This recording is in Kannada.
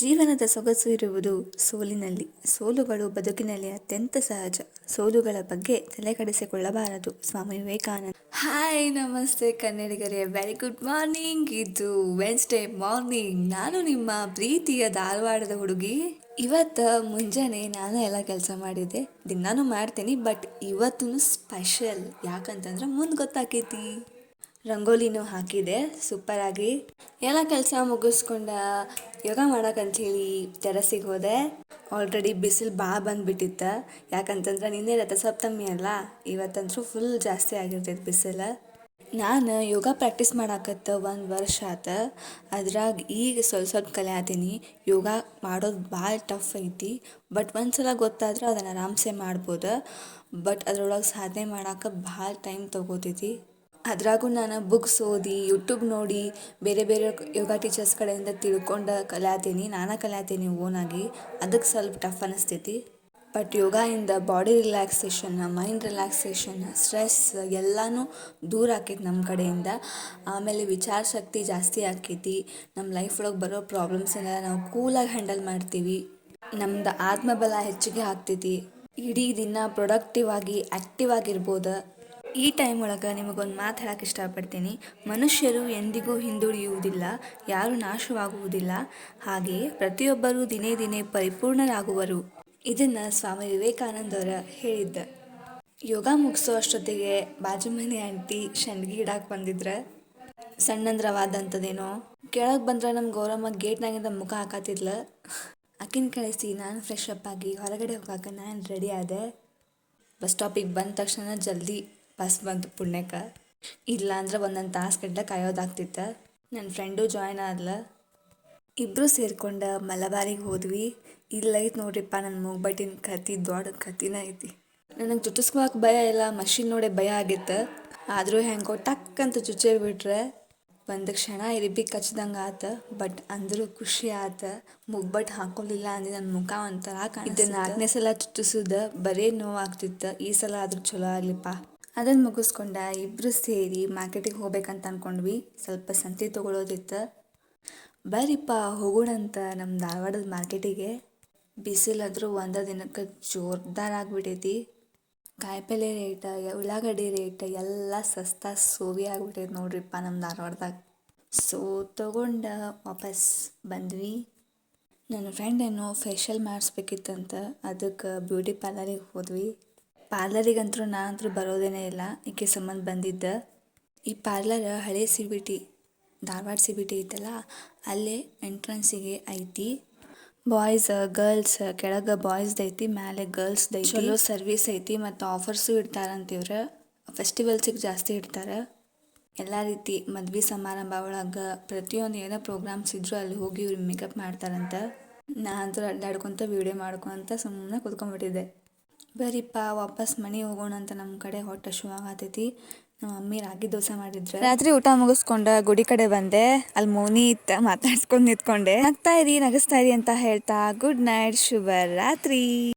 ಜೀವನದ ಸೊಗಸು ಇರುವುದು ಸೋಲಿನಲ್ಲಿ. ಸೋಲುಗಳು ಬದುಕಿನಲ್ಲಿ ಅತ್ಯಂತ ಸಹಜ. ಸೋಲುಗಳ ಬಗ್ಗೆ ತಲೆಕೆಡಿಸಿಕೊಳ್ಳಬಾರದು, ಸ್ವಾಮಿ ವಿವೇಕಾನಂದ. ಹಾಯ್, ನಮಸ್ತೆ ಕನ್ನಡಿಗರೇ. ವೆರಿ ಗುಡ್ ಮಾರ್ನಿಂಗ್ ಇದು ವೆನ್ಸ್ಡೇ ಮಾರ್ನಿಂಗ್ ನಾನು ನಿಮ್ಮ ಪ್ರೀತಿಯ ಧಾರವಾಡದ ಹುಡುಗಿ. ಇವತ್ತು ಮುಂಜಾನೆ ನಾನು ಎಲ್ಲ ಕೆಲಸ ಮಾಡಿದ್ದೆ. ದಿನಾನು ಮಾಡ್ತೀನಿ ಬಟ್ ಇವತ್ತು ಸ್ಪೆಷಲ್ ಯಾಕಂತಂದ್ರೆ ಮುಂದೆ ಗೊತ್ತಾಕೈತಿ. ರಂಗೋಲಿನೂ ಹಾಕಿದೆ ಸೂಪರ್ ಆಗಿ. ಎಲ್ಲ ಕೆಲಸ ಮುಗಿಸ್ಕೊಂಡ ಯೋಗ ಮಾಡಕ್ಕಂಥೇಳಿ ಟೆರಸಿಗೆ ಹೋದೆ. ಆಲ್ರೆಡಿ ಬಿಸಿಲು ಭಾಳ ಬಂದ್ಬಿಟ್ಟಿತ್ತು. ಯಾಕಂತಂದ್ರೆ ನಿನ್ನೆ ರಥಸಪ್ತಮಿ ಅಲ್ಲ ಇವತ್ತಂತೂ ಫುಲ್ ಜಾಸ್ತಿ ಆಗಿರ್ತೈತೆ ಬಿಸಿಲು. ನಾನು ಯೋಗ ಪ್ರಾಕ್ಟೀಸ್ ಮಾಡಾಕತ್ತ ಒಂದು ವರ್ಷ ಆತ. ಅದ್ರಾಗ ಈಗ ಸ್ವಲ್ಪ ಸ್ವಲ್ಪ ಕಲಿಯಾತೀನಿ ಯೋಗ ಮಾಡೋದು ಭಾಳ ಟಫ್ ಐತಿ. ಬಟ್ ಒಂದು ಸಲ ಗೊತ್ತಾದ್ರೆ ಅದನ್ನು ಆರಾಮ್ಸೆ ಮಾಡ್ಬೋದು. ಬಟ್ ಅದ್ರೊಳಗೆ ಸಾಧನೆ ಮಾಡಕ್ಕೆ ಭಾಳ ಟೈಮ್ ತೊಗೋತೈತಿ. ಅದ್ರಾಗೂ ನಾನು ಬುಕ್ಸ್ ಓದಿ ಯೂಟ್ಯೂಬ್ ನೋಡಿ, ಬೇರೆ ಬೇರೆ ಯೋಗ ಟೀಚರ್ಸ್ ಕಡೆಯಿಂದ ತಿಳ್ಕೊಂಡು ಕಲ್ಯಾತೀನಿ ನಾನು ಕಲಿಯಾತೀನಿ ಓನಾಗಿ ಅದಕ್ಕೆ ಸ್ವಲ್ಪ ಟಫ್ ಅನಿಸ್ತೈತಿ. ಬಟ್ ಯೋಗದಿಂದ body relaxation mind relaxation stress ಎಲ್ಲನೂ ದೂರ ಆಕೈತಿ ನಮ್ಮ ಕಡೆಯಿಂದ. ಆಮೇಲೆ ವಿಚಾರ ಶಕ್ತಿ ಜಾಸ್ತಿ ಆಕೈತಿ. ನಮ್ಮ ಲೈಫ್ ಒಳಗೆ ಬರೋ ಪ್ರಾಬ್ಲಮ್ಸ್ ಎಲ್ಲ ನಾವು ಕೂಲಾಗಿ ಹ್ಯಾಂಡಲ್ ಮಾಡ್ತೀವಿ. ನಮ್ದು ಆತ್ಮಬಲ ಹೆಚ್ಚಿಗೆ ಆಗ್ತೈತಿ. ಇಡೀ ದಿನ ಪ್ರೊಡಕ್ಟಿವ್ ಆಗಿ ಆ್ಯಕ್ಟಿವ್ ಆಗಿರ್ಬೋದು? ಈ ಟೈಮ್ ಒಳಗೆ ನಿಮಗೊಂದು ಮಾತು ಹೇಳಕ್ಕೆ ಇಷ್ಟಪಡ್ತೀನಿ. ಮನುಷ್ಯರು ಎಂದಿಗೂ ಹಿಂದುಳಿಯುವುದಿಲ್ಲ, ಯಾರು ನಾಶವಾಗುವುದಿಲ್ಲ. ಹಾಗೆಯೇ ಪ್ರತಿಯೊಬ್ಬರೂ ದಿನೇ ದಿನೇ ಪರಿಪೂರ್ಣರಾಗುವರು. ಇದನ್ನು ಸ್ವಾಮಿ ವಿವೇಕಾನಂದವರ ಹೇಳಿದ್ದ. ಯೋಗ ಮುಗಿಸೋ ಅಷ್ಟೊತ್ತಿಗೆ ಬಾಜು ಮನೆ ಆಂಟಿ ಶಂಡ್ಗಿ ಇಡಾಕ್ ಬಂದಿದ್ರೆ. ಸಣ್ಣಂದ್ರವಾದಂಥದ್ದೇನೋ ಕೆಳಗೆ ಬಂದ್ರೆ ನಮ್ಮ ಗೌರಮ್ಮ ಗೇಟ್ನಾಗಿಂದ ಮುಖ ಹಾಕತ್ತಿದ್ಲ. ಅಕ್ಕಿನ ಕಳಿಸಿ ನಾನು ಫ್ರೆಶ್ ಅಪ್ ಆಗಿ ಹೊರಗಡೆ ಹೋಗಾಕ ನಾನು ರೆಡಿ ಆದೆ. ಬಸ್ ಸ್ಟಾಪಿಗೆ ಬಂದ ತಕ್ಷಣ ಜಲ್ದಿ ಬಸ್ ಬಂತು ಪುಣ್ಯಕ್ಕೆ. ಇಲ್ಲ ಅಂದ್ರೆ ಒಂದೊಂದು ತಾಸು ಗಂಟೆ ಕಾಯೋದಾಗ್ತಿತ್ತು. ನನ್ನ ಫ್ರೆಂಡು ಜಾಯ್ನ್ ಆದ್ಲ. ಇಬ್ಬರು ಸೇರ್ಕೊಂಡು ಮಲಬಾರಿಗೆ ಹೋದ್ವಿ. ಇಲ್ಲೈತೆ ನೋಡ್ರಿಪ್ಪ ನನ್ನ ಮೂಗ್ಬಟ್ಟಿನ ಕತ್ತಿ ದೊಡ್ಡ ಕತಿನ ಐತಿ. ನನಗೆ ಚುಚ್ಚಿಸ್ಕೊಳಕ್ಕೆ ಭಯ ಇಲ್ಲ, ಮಷಿನ್ ನೋಡೇ ಭಯ ಆಗಿತ್ತು. ಆದರೂ ಹೆಂಗೋ ಟಕ್ ಅಂತ ಚುಚ್ಚೇ ಬಿಟ್ರೆ ಒಂದು ಕ್ಷಣ ಇರಿಬಿ ಕಚ್ದಂಗೆ ಆತ. ಬಟ್ ಅಂದರೂ ಖುಷಿ ಆತ. ಮುಗ್ಬಟ್ಟು ಹಾಕೊಳ್ಳಿಲ್ಲ ಅಂದ್ರೆ ನನ್ನ ಮುಖ ಒಂಥರ ಇದು ನಾಲ್ಕನೇ ಸಲ ಚುಚ್ಚಿಸಿದ ಬರೀ ನೋವಾಗ್ತಿತ್ತು. ಈ ಸಲ ಆದರೂ ಚಲೋ ಆಗ್ಲಿಪ್ಪ. ಅದನ್ನು ಮುಗಿಸ್ಕೊಂಡ ಇಬ್ಬರು ಸೇರಿ ಮಾರ್ಕೆಟಿಗೆ ಹೋಗ್ಬೇಕಂತ ಅನ್ಕೊಂಡ್ವಿ. ಸ್ವಲ್ಪ ಸಂತೆ ತೊಗೊಳೋದಿತ್ತು. ಬರ್ರಿಪ್ಪ ಹೋಗೋಣಂತ ನಮ್ಮ ಧಾರವಾಡದ ಮಾರ್ಕೆಟಿಗೆ ಬಿಸಿಲಾದರೂ ಒಂದೇ ದಿನಕ್ಕೆ ಜೋರ್ದಾರ ಆಗಿಬಿಟ್ಟೈತಿ ಕಾಯಿಪಲ್ಲೆ ರೇಟ ಉಳ್ಳಾಗಡ್ಡಿ ರೇಟ್ ಎಲ್ಲ ಸಸ್ತಾ ಸೋವಿ ಆಗ್ಬಿಟ್ಟೈತೆ ನೋಡ್ರಿಪ್ಪ ನಮ್ಮ ಧಾರವಾಡದಾಗ. ಸೊ ತೊಗೊಂಡ ವಾಪಸ್ ಬಂದ್ವಿ. ನನ್ನ ಫ್ರೆಂಡ್ ಏನೋ ಫೇಶಿಯಲ್ ಮಾಡಿಸ್ಬೇಕಿತ್ತಂತ. ಅದಕ್ಕೆ ಬ್ಯೂಟಿ ಪಾರ್ಲರಿಗೆ ಹೋದ್ವಿ. ಪಾರ್ಲರಿಗಂತೂ ನಾ ಅಂತೂ ಬರೋದೇನೇ ಇಲ್ಲ. ಈಕೆ ಸಂಬಂಧ ಬಂದಿದ್ದ. ಈ ಪಾರ್ಲರ್ ಹಳೆ C B T Dharwad C B T ಐತಲ್ಲ ಅಲ್ಲೇ ಎಂಟ್ರೆನ್ಸಿಗೆ ಐತಿ. ಬಾಯ್ಸ್ ಗರ್ಲ್ಸ್ ಕೆಳಗೆ ಬಾಯ್ಸ್ದು ಐತಿ ಮೇಲೆ ಗರ್ಲ್ಸ್ದು ಐತಿ ಚಲೋ ಸರ್ವಿಸ್ ಐತಿ ಮತ್ತು ಆಫರ್ಸು ಇಡ್ತಾರಂತ ಇವ್ರು ಫೆಸ್ಟಿವಲ್ಸಿಗೆ ಜಾಸ್ತಿ ಇಡ್ತಾರೆ. ಎಲ್ಲ ರೀತಿ ಮದ್ವೆ ಸಮಾರಂಭ ಒಳಗೆ ಪ್ರತಿಯೊಂದು ಏನೋ ಪ್ರೋಗ್ರಾಮ್ಸ್ ಇದ್ದರೂ ಅಲ್ಲಿ ಹೋಗಿ ಇವ್ರು ಮೇಕಪ್ ಮಾಡ್ತಾರಂತ. ನಾ ಅಂತೂ ಅಡ್ಡಾಡ್ಕೊತ ವೀಡಿಯೋ ಮಾಡ್ಕೊತ ಸುಮ್ಮನೆ ಕುತ್ಕೊಂಡ್ಬಿಟ್ಟಿದ್ದೆ. ಬರೀಪ್ಪ, ವಾಪಸ್ ಮನೆಗೆ ಹೋಗೋಣ ಅಂತ ನಮ್ಮ ಕಡೆ ಹೊಟ್ಟೆ ಶೂ ಆಗತೈತಿ. ನಮ್ಮ ಮಮ್ಮಿ ರಾಗಿ ದೋಸೆ ಮಾಡಿದ್ರೆ. ರಾತ್ರಿ ಊಟ ಮುಗಿಸ್ಕೊಂಡ ಗುಡಿ ಕಡೆ ಬಂದೆ. ಅಲ್ಲಿ ಮೋನಿ ಇತ್ತ ಮಾತಾಡ್ಸ್ಕೊಂಡು ನಿಂತ್ಕೊಂಡೆ. ನಗ್ತಾ ಇರಿ, ನಗಿಸ್ತಾ ಇರಿ ಅಂತ ಹೇಳ್ತಾ, ಗುಡ್ ನೈಟ್ ಶುಭ ರಾತ್ರಿ